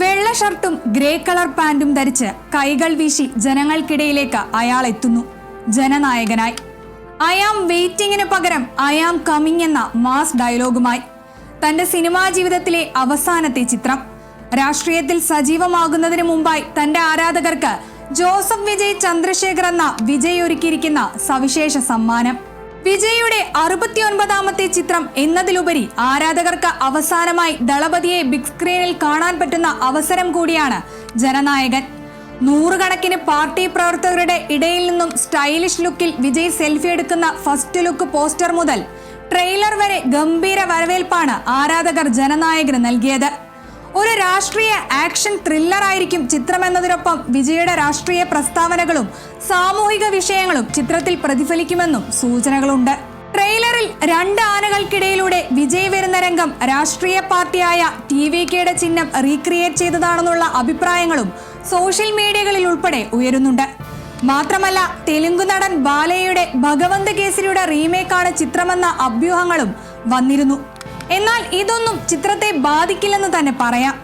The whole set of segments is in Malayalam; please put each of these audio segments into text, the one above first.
വെള്ള ഷർട്ടും ഗ്രേ കളർ പാന്റും ധരിച്ച് കൈകൾ വീശി ജനങ്ങൾക്കിടയിലേക്ക് അയാൾ എത്തുന്നു. ജനനായകനായി. ആം വെയിറ്റിംഗിന് പകരം ആം കമ്മിങ് എന്ന മാസ് ഡയലോഗുമായി. തന്റെ സിനിമാ ജീവിതത്തിലെ അവസാനത്തെ ചിത്രം. രാഷ്ട്രീയത്തിൽ സജീവമാകുന്നതിന് മുമ്പായി തന്റെ ആരാധകർക്ക് ജോസഫ് വിജയ് ചന്ദ്രശേഖർ എന്ന വിജയ് ഒരുക്കിയിരിക്കുന്ന സവിശേഷ സമ്മാനം. വിജയുടെ അറുപത്തിയൊൻപതാമത്തെ ചിത്രം എന്നതിലുപരി ആരാധകർക്ക് അവസാനമായി ദളപതിയെ ബിഗ് സ്ക്രീനിൽ കാണാൻ പറ്റുന്ന അവസരം കൂടിയാണ് ജനനായകൻ. നൂറുകണക്കിന് പാർട്ടി പ്രവർത്തകരുടെ ഇടയിൽ നിന്നും സ്റ്റൈലിഷ് ലുക്കിൽ വിജയ് സെൽഫി എടുക്കുന്ന ഫസ്റ്റ് ലുക്ക് പോസ്റ്റർ മുതൽ ട്രെയിലർ വരെ ഗംഭീര വരവേൽപ്പാണ് ആരാധകർ ജനനായകന് നൽകിയത്. ഒരു രാഷ്ട്രീയ ആക്ഷൻ ത്രില്ലർ ആയിരിക്കും ചിത്രമെന്നതിനൊപ്പം വിജയുടെ രാഷ്ട്രീയ പ്രസ്താവനകളും സാമൂഹിക വിഷയങ്ങളും ചിത്രത്തിൽ പ്രതിഫലിക്കുമെന്നും സൂചനകളുണ്ട്. ട്രെയിലറിൽ രണ്ട് ആനകൾക്കിടയിലൂടെ വിജയ് വരുന്ന രംഗം രാഷ്ട്രീയ പാർട്ടിയായ ടി വി കെയുടെ ചിഹ്നം റീക്രിയേറ്റ് ചെയ്തതാണെന്നുള്ള അഭിപ്രായങ്ങളും സോഷ്യൽ മീഡിയകളിൽ ഉൾപ്പെടെ ഉയരുന്നുണ്ട്. മാത്രമല്ല തെലുങ്ക് നടൻ ബാലയുടെ ഭഗവന്ത് കേസരിയുടെ റീമേക്കാണ് ചിത്രമെന്ന അഭ്യൂഹങ്ങളും വന്നിരുന്നു. എന്നാൽ ഇതൊന്നും ചിത്രത്തെ ബാധിക്കില്ലെന്ന് തന്നെ പറയാം.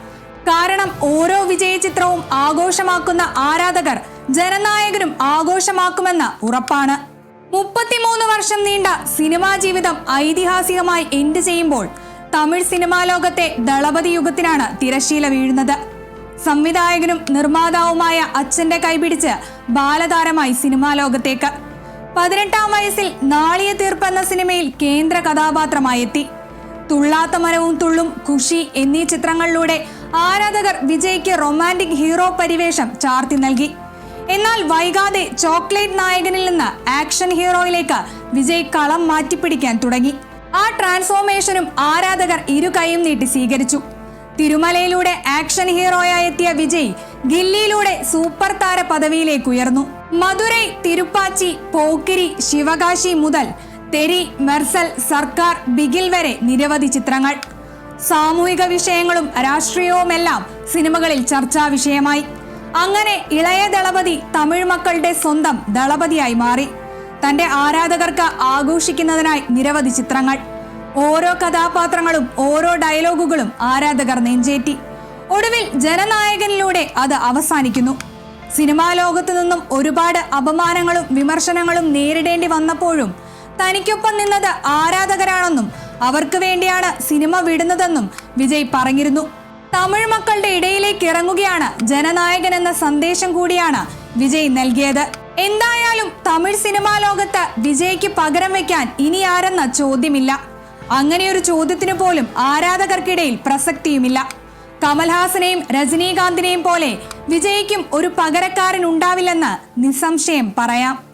കാരണം ഓരോ വിജയ ചിത്രവും ആഘോഷമാക്കുന്ന ആരാധകർ ജനനായകരും ആഘോഷമാക്കുമെന്ന ഉറപ്പാണ്. മുപ്പത്തിമൂന്ന് വർഷം നീണ്ട സിനിമാ ജീവിതം ഐതിഹാസികമായി എൻഡ് ചെയ്യുമ്പോൾ തമിഴ് സിനിമാ ലോകത്തെ ദളപതി യുഗത്തിനാണ് തിരശീല വീഴുന്നത്. സംവിധായകനും നിർമ്മാതാവുമായ അച്ഛന്റെ കൈപിടിച്ച് ബാലതാരമായി സിനിമാ ലോകത്തേക്ക്. പതിനെട്ടാം വയസ്സിൽ നാളിയ തീർപ്പെന്ന സിനിമയിൽ കേന്ദ്ര കഥാപാത്രമായി എത്തി തുള്ളാത്ത മരവും തുള്ളും ഖുഷി എന്നീ ചിത്രങ്ങളിലൂടെ ആരാധകർ വിജയ്ക്ക് റൊമാന്റിക് ഹീറോ പരിവേഷം ചാർത്തി നൽകി. എന്നാൽ വൈകാതെ ചോക്ലേറ്റ് നായകനിൽ നിന്ന് ആക്ഷൻ ഹീറോയിലേക്ക് വിജയ് കളം മാറ്റിപ്പിടിക്കാൻ തുടങ്ങി. ആ ട്രാൻസ്ഫോർമേഷനും ആരാധകർ ഇരു കൈയും നീട്ടി സ്വീകരിച്ചു. തിരുമലയിലൂടെ ആക്ഷൻ ഹീറോയായി എത്തിയ വിജയ് ഗില്ലിയിലൂടെ സൂപ്പർ താര പദവിയിലേക്ക് ഉയർന്നു. മധുരൈ തിരുപ്പാച്ചി പോക്കിരി ശിവകാശി മുതൽ തെരി മെർസൽ സർക്കാർ ബിഗിൽ വരെ നിരവധി ചിത്രങ്ങൾ. സാമൂഹിക വിഷയങ്ങളും രാഷ്ട്രീയവുമെല്ലാം സിനിമകളിൽ ചർച്ചാ വിഷയമായി. അങ്ങനെ ഇളയ ദളപതി തമിഴ് മക്കളുടെ സ്വന്തം ദളപതിയായി മാറി. തന്റെ ആരാധകർക്ക് ആഘോഷിക്കുന്നതിനായി നിരവധി ചിത്രങ്ങൾ. ഓരോ കഥാപാത്രങ്ങളും ഓരോ ഡയലോഗുകളും ആരാധകർ നെഞ്ചേറ്റി. ഒടുവിൽ ജനനായകനിലൂടെ അത് അവസാനിക്കുന്നു. സിനിമാ ലോകത്തു നിന്നും ഒരുപാട് അപമാനങ്ങളും വിമർശനങ്ങളും നേരിടേണ്ടി വന്നപ്പോഴും തനിക്കൊപ്പം നിന്നത് ആരാധകരാണെന്നും അവർക്ക് വേണ്ടിയാണ് സിനിമ വിടുന്നതെന്നും വിജയ് പറഞ്ഞിരുന്നു. തമിഴ് മക്കളുടെ ഇടയിലേക്ക് ഇറങ്ങുകയാണ് ജനനായകൻ എന്ന സന്ദേശം കൂടിയാണ് വിജയ് നൽകിയത്. എന്തായാലും തമിഴ് സിനിമാ ലോകത്ത് വിജയ്ക്ക് പകരം വെക്കാൻ ഇനി ആരെന്ന ചോദ്യമില്ല. അങ്ങനെയൊരു ചോദ്യത്തിന് പോലും ആരാധകർക്കിടയിൽ പ്രസക്തിയുമില്ല. കമൽഹാസനെയും രജനീകാന്തിനെയും പോലെ വിജയ്ക്കും ഒരു പകരക്കാരൻ ഉണ്ടാവില്ലെന്ന് നിസ്സംശയം പറയാം.